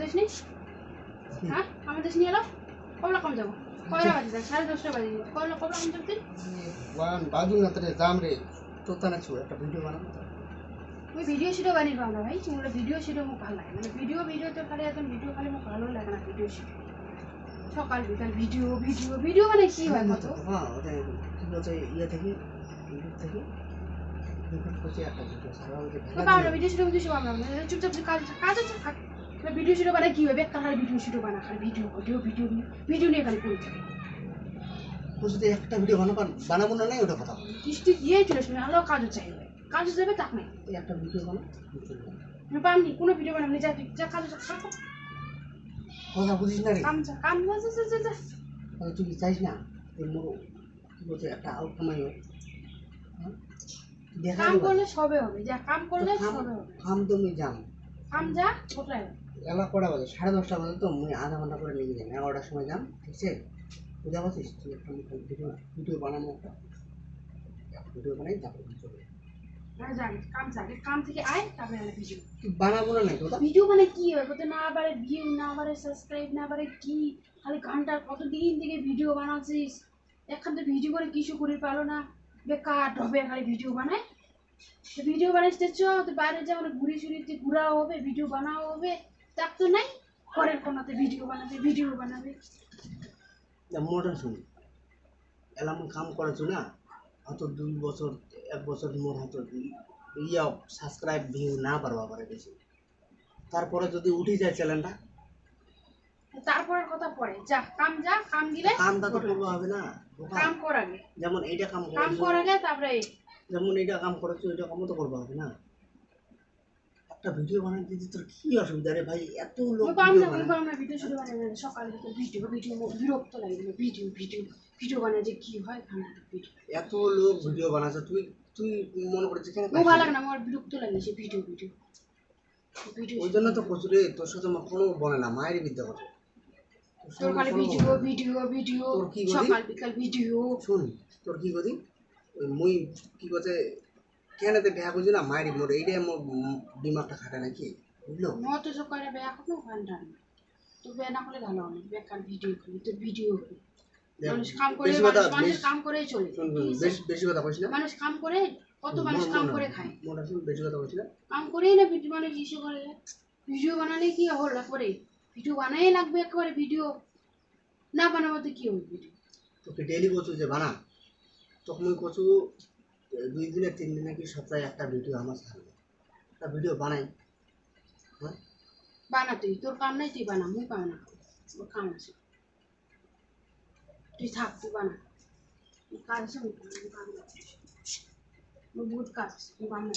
যাস নি? হ্যাঁ? এলো? কবলা কম যাব। কয়লা বাজে যাক সাড়ে দশটা বাজে যাবে কবলা কবলা কম যাব তুই বাজু না তোরে জাম রে। তো তানে छु একটা ভিডিও বানাবো ওই ভিডিও শিডিও বানিয়ে ভাই মোটা ভিডিও শিডিও মোক ভালো লাগে মানে ভিডিও ভিডিও তো খালি একদম ভিডিও খালি মোক ভালো লাগে না ভিডিও শিডিও সকাল বিকাল ভিডিও ভিডিও ভিডিও মানে কি হয় কত হ্যাঁ ওটা ইয়ে থেকে ইউটিউব থেকে। রেকর্ড করছে একটা ভিডিও সারা ওটা তো ভিডিও শিডিও আমরা চুপচাপ কাজ কাজ ভিডিও শিডিও বানায় কি হবে? খালি ভিডিও শিডিও বানা খালি ভিডিও ভিডিও ভিডিও ভিডিও নিয়ে খালি পড়ে থাকে। যদি একটা ভিডিও বানাবো বানাবো না নাই ওটা কথা। কিস্তি দিয়েই চলে শুনে আলো কাজও চাইবে কাজ যাবে তাক নেই। একটা ভিডিও বানা আমি পামনি কোনো ভিডিও বানাবনি যা যা কাজ থাকো কথা বুঝিস না রে। কাম যা কাম যা যা, যা যা তুই কি চাইস না তোর মোর কি বলছে একটা আউট কামাই হোক। হ্যাঁ? কাম করলে সবে হবে যা কাম করলে সবে হবে। কাম তো আমি যাম। কাম যা কোথায় এলা কটা বাজে সাড়ে দশটা বাজে তো মুই আধা ঘণ্টা করে নিয়ে যাই। এগারোটার সময় যাম ঠিক আছে? বুঝা পাচ্ছিস তুই একটা ভিডিও ভিডিও বানানো একটা। ভিডিও বানাই তারপর চলে আর যা কাম যা কাম থেকে আয় তারপরে আলে ভিডিও। তুই বানাবো না নাই ভিডিও মানে কি হয়? কত না ভিউ না সাবস্ক্রাইব না কি? খালি ঘণ্টার কত দিন থেকে ভিডিও বানাচ্ছিস? এখন তো ভিডিও করে কিছু করে পারো না। বেকার ঢবে খালি ভিডিও বানায়। তো ভিডিও বানাইতে চ তো বাইরে যা মানে ঘুরি চুরিতে ঘুরাও হবে ভিডিও বানাও হবে। তার তো নাই পরের কোনাতে ভিডিও বানাবে ভিডিও বানাবে। মোটর শুন এলা আমি কাম করেছ না হয়তো দুই বছর এক বছর মোর হয়তো ইয়া সাবস্ক্রাইব ভিউ না পারবা পারে বেশি। তারপরে যদি উঠে যায় চ্যানেলটা তারপরের কথা পরে যা কাম যা কাম দিলে কামটা তো করব। হবে না কাম কর আগে যেমন এইটা কাম কাম করেছ কর আগে তারপরে যেমন এইটা কাম করেছ এটা কামও তো করব হবে না। একটা ভিডিও বানাতে দিতে তোর কি অসুবিধা রে ভাই? এত লোক ভিডিও বানায়। পাম ভিডিও শুরু বানাবে সকাল থেকে ভিডিও ভিডিও বিরক্ত লাগে ভিডিও ভিডিও ভিডিও বানায় যে কি হয় ভিডিও এত লোক ভিডিও বানাচ্ছে তুই তুই মনে করে যেখানে ও ভালো লাগে না আমার বিরক্ত লাগে সে ভিডিও ভিডিও ওই জন্য তো প্রচুরে তোর সাথে আমার কোনো বলে না মায়েরই বিদ্যা করে তোর খালি ভিডিও ভিডিও ভিডিও? সকাল বিকাল ভিডিও শুন তোর কি করি ওই মুই কি করছে কেনাতে বিয়া করছি না মায়েরই মোর এইটাই মোর দিমাগটা খাটে নাকি বুঝলো মত সকালে বেয়া তো বেয়া না করলে ভালো হবে বেকার ভিডিও করি তো ভিডিও করি মানুষ কাম করে মানুষ মানুষ কাম করেই চলে। শুন শুন বেশি বেশি কথা কইস না মানুষ কাম করে কত মানুষ কাম করে খায়। মোটা শুন বেশি কথা কইস না কাম করেই না ভিডিও মানে করে ভিডিও বানালে কি হল করে ভিডিও বানাই লাগবে একেবারে ভিডিও না বানাবো কি হবে ভিডিও তোকে ডেলি করছ যে বানা। মুই করছ দুই দিনে তিন দিনে কি সপ্তাহে একটা ভিডিও আমার ছাড়বে একটা ভিডিও বানাই। হ্যাঁ? বানা তুই তোর কাম নাই তুই বানা, মুই বানা। তোর কাম আছে। তুই থাক, তুই বানা। কাজ আছে, মুই মুই বহুত কাজ আছে বানা